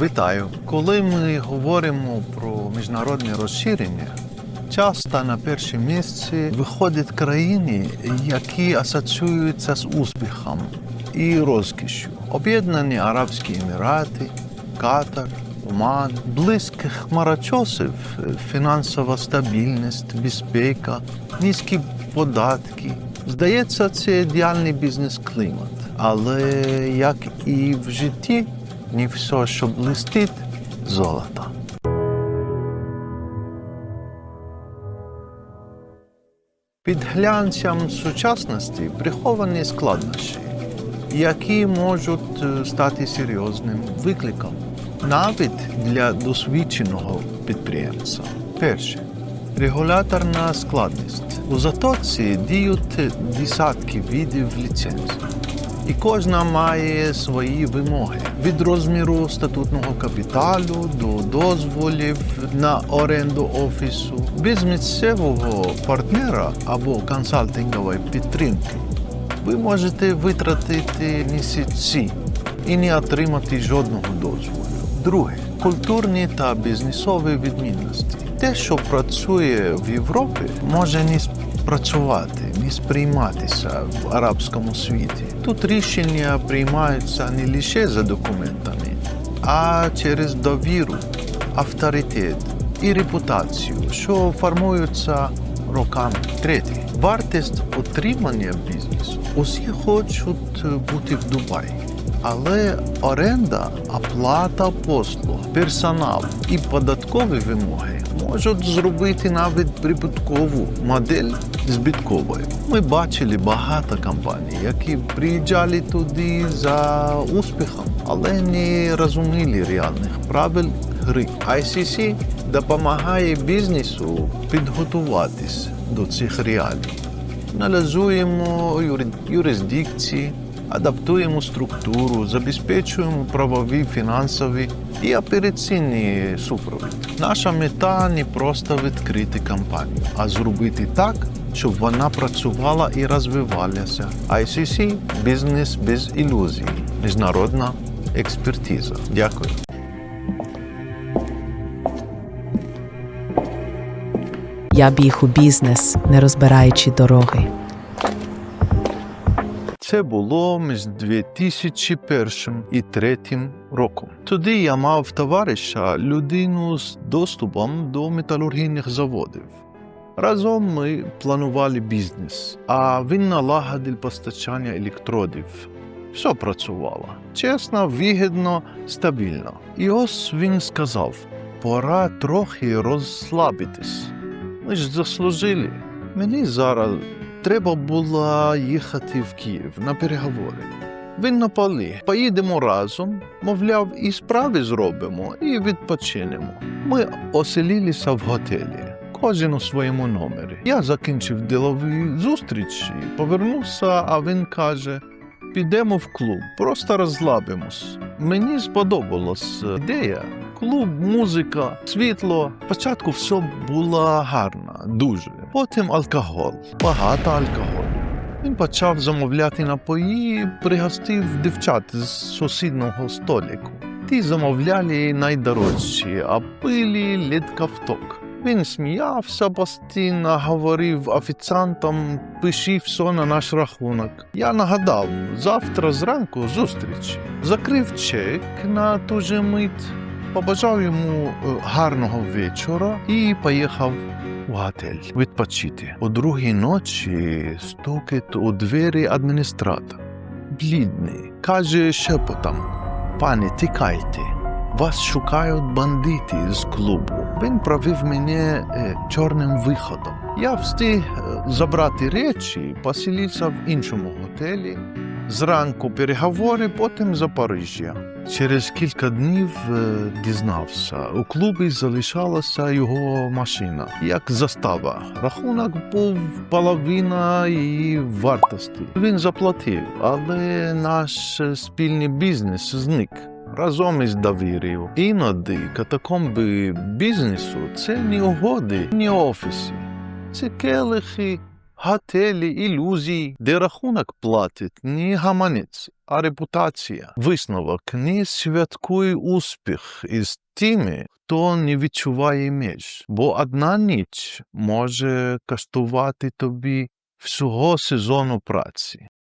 Вітаю! Коли ми говоримо про міжнародне розширення, часто на перше місце виходять країни, які асоціюються з успіхом і розкішшю. Об'єднані Арабські Емірати, Катар, Оман, близьких хмарочосів, фінансова стабільність, безпека, низькі податки. Здається, це ідеальний бізнес-клімат. Але як і в житті, не все, що блистить, золото. Під глянцем сучасності приховані складнощі, які можуть е, стати серйозним викликом навіть для досвідченого підприємця. Перше регуляторна складність. У затоці діють десятки видів ліцензій. І кожна має свої вимоги від розміру статутного капіталу до дозволів на оренду офісу. Без місцевого партнера або консалтингової підтримки ви можете витратити місяці і не отримати жодного дозволу. Друге культурні та бізнесові відмінності. Те, що працює в Європі, може не спрацювати, не сприйматися в арабському світі. Тут рішення приймаються не лише за документами, а через довіру, авторитет і репутацію, що формуються роками. Третє вартість отримання бізнесу. Усі хочуть бути в Дубаї. Але оренда, оплата послуг, персонал і податкові вимоги можуть зробити навіть прибуткову модель збитковою. Ми бачили багато компаній, які приїжджали туди за успіхом, але не розуміли реальних правил гри. ICC допомагає бізнесу підготуватись до цих реалій. Аналізуємо юри- юрисдикції, адаптуємо структуру, забезпечуємо правові, фінансові і операційні супровід. Наша мета не просто відкрити компанію, а зробити так, щоб вона працювала і розвивалася. ICC – бізнес без ілюзій, міжнародна експертиза. Дякую. Я біг у бізнес, не розбираючи дороги. Це було між 2001 і 2003 роком. Тоді я мав товариша, людину з доступом до металургійних заводів. Разом ми планували бізнес, а він налагодив постачання електродів. Все працювало чесно, вигідно, стабільно. І ось він сказав: пора трохи розслабитись. Ми ж заслужили. Мені зараз треба було їхати в Київ на переговори. Він на полі. Поїдемо разом, мовляв, і справи зробимо, і відпочинемо. Ми оселилися в готелі, кожен у своєму номері. Я закінчив ділові зустрічі, повернувся, а він каже: підемо в клуб, просто розслабимось. Мені сподобалась ідея. Клуб, музика, світло. Спочатку все було гарно, дуже. Потім алкоголь, багато алкоголю. Він почав замовляти напої, пригостив дівчат з сусіднього столику. Ті замовляли найдорожчі, а пили лід ковток. Він сміявся постійно, говорив офіціантам, пиши все на наш рахунок. Я нагадав, завтра зранку зустріч. Закрив чек на ту же мить, побажав йому е, гарного вечора і поїхав в готель відпочити. О другій ночі стукає у двері адміністратор. Блідний, каже шепотом: Пане, тікайте. Вас шукають бандити з клубу. Він провів мене е, чорним виходом. Я встиг е, забрати речі, поселився в іншому готелі. Зранку переговори, потім Запоріжжя. Через кілька днів е, дізнався, у клубі залишалася його машина, як застава. Рахунок був половина її вартості. Він заплатив, але наш спільний бізнес зник. Разом із довір'ю. Іноді катакомби бізнесу це не угоди, не офіси. Це келихи, Готелі, ілюзії, де рахунок платить не гаманець, а репутація. Висновок не святкуй успіх із тими, хто не відчуває меч, бо одна ніч може коштувати тобі всього сезону праці.